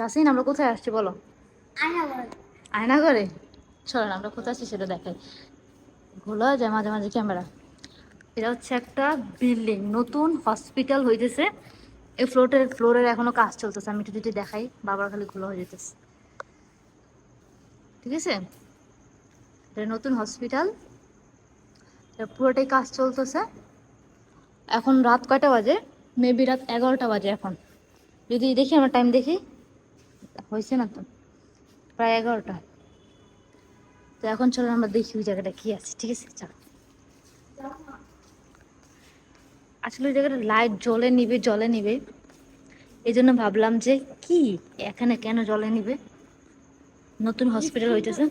তাসিন আমরা কোথায় আসছি বলো? আয়না করে চলেন আমরা কোথায় আসছি সেটা দেখাই। ঘোলা যায় মাঝে মাঝে ক্যামেরা। এটা হচ্ছে একটা বিল্ডিং। নতুন হসপিটাল হইতেছে। এই ফ্লোরের ফ্লোরের এখনও কাজ চলতেছে। আমি একটু যদি দেখাই বাবার খালি খোলা হয়ে যেতেছে ঠিক আছে? এটা নতুন হসপিটাল। পুরোটাই কাজ চলতেছে। এখন রাত কয়টা বাজে? মেবি রাত এগারোটা বাজে এখন। যদি দেখি আমার টাইম দেখি। হয়েছে না তো? প্রায় এগারোটা। তো এখন চলো আমরা দেখি ওই জায়গাটা কি আছে, ঠিক আছে? চলো। আসলে ওই জায়গাটা লাইট জ্বলে নিবে জলে নিবে। এই জন্য ভাবলাম যে কি? এখানে কেন জলে নিবে? নতুন হসপিটাল হইতেছে।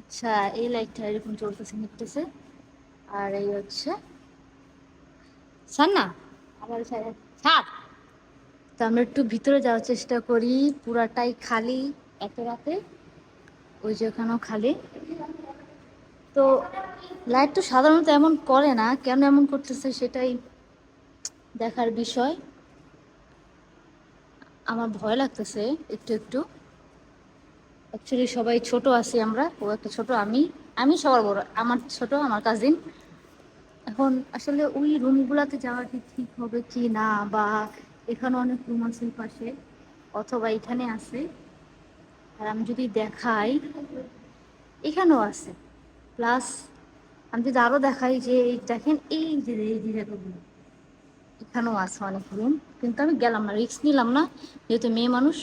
আচ্ছা এই লাইটটা এরকম চলতেছে নিতেছে। আর এই হচ্ছে ছাড় না ছাড়। তো আমরা একটু ভিতরে যাওয়ার চেষ্টা করি পুরাটাই খালি। এত রাতে? ওই যে ওখানেও খালি। তো লাইট তো সাধারণত এমন করে না কেন এমন করতেছে সেটাই দেখার বিষয়। আমার ভয় লাগতেছে একটু একটু। অ্যাকচুয়ালি সবাই ছোট আছি আমরা ও একটা ছোট আমি আমি সবার বড় আমার ছোট আমার কাজিন এখন আসলে ওই রুমগুলোতে যাওয়া কি ঠিক হবে কি না? বা এখানে অনেক রুম আছে পাশে অথবা এখানে আছে। আর আমি যদি দেখাই, এখানেও আছে। প্লাস আমি যদি আরও দেখাই যে দেখেন এই যে এই যে জায়গাগুলো এখানেও আছে অনেক রুম কিন্তু আমি গেলাম না রিক্স নিলাম না। যেহেতু মেয়ে মানুষ,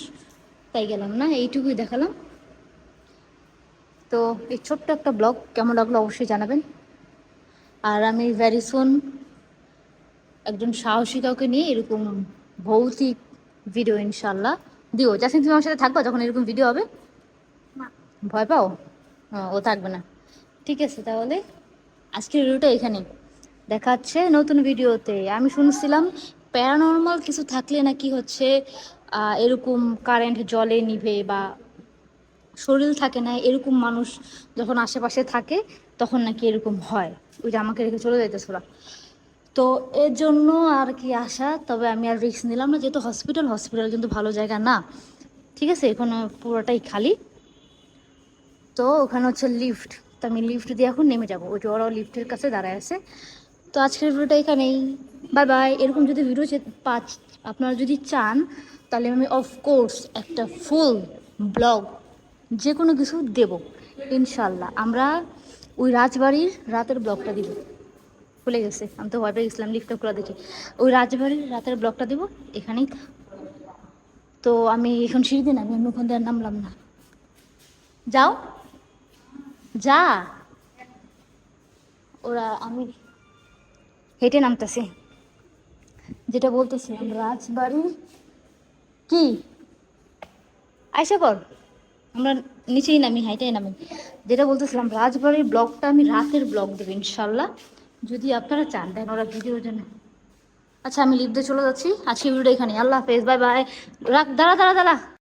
তাই গেলাম না, এইটুকুই দেখালাম। তো এই ছোট্ট একটা ব্লগ কেমন লাগল অবশ্যই জানাবেন। আর আমি ভ্যারি সুন একজন সাহসী কাউকে নিয়ে এরকম ভৌতিক ভিডিও ইনশাল্লাহ দিও জাসিন তুমি আমার সাথে থাকবা যখন এরকম ভিডিও হবে? ভয় পাও? ও, ও থাকবে না। ঠিক আছে তাহলে আজকের ভিডিওটা এখানে দেখা হচ্ছে নতুন ভিডিওতে আমি শুনছিলাম প্যারানর্মাল কিছু থাকলে নাকি হচ্ছে এরকম কারেন্ট জলে নিভে বা শরীর থাকে না, এরকম মানুষ যখন আশেপাশে থাকে, তখন নাকি এরকম হয়। ওই যে আমাকে রেখে চলে যাইতেছিল তো এর জন্য আর কি আসা তবে আমি আর রিস্ক নিলাম না। যেহেতু হসপিটাল হসপিটাল কিন্তু ভালো জায়গা না। ঠিক আছে, এখানে পুরোটাই খালি। তো ওখানে হচ্ছে লিফট তো আমি লিফট দিয়ে এখন নেমে যাব। ওই যে ওরাও লিফটের কাছে দাঁড়ায় আছে। তো আজকের ভিডিওটা এখানেই। বাই বাই এরকম যদি ভিডিও পাচ আপনারা যদি চান, তাহলে আমি অফকোর্স একটা ফুল ব্লগ যে কোনো কিছু দেব ইনশাল্লাহ আমরা ওই রাজবাড়ির রাতের ব্লগটা দিব। খুলে গেছে, আমি তো ভয় পেয়ে গেছিলাম লিফটটা খোলা দেখি। ওই রাজবাড়ির রাতের ব্লগটা দেবো, এখানেই তো আমি এখন সিঁড়ি দিন আমি ওখান আর নামলাম না। যাও। যা। ওরা, আমি হেঁটে নামতেছি। যেটা বলতেছিলাম রাজবাড়ি কি? আয়সা কর। আমরা নিচেই নামি, হাইটাই নামি। যেটা বলতেছিলাম, রাজবাড়ির ব্লগটা আমি রাতের ব্লগ দেবো ইনশাল্লাহ যদি আপনারা চান, দেন ওরা ভিডিওর জন্য। আচ্ছা আমি লিফটে চলে যাচ্ছি। আজকে ভিডিওটা এখানে আল্লাহ হাফেজ, বাই বাই। রাখ, দাঁড়া দাঁড়া দাঁড়া।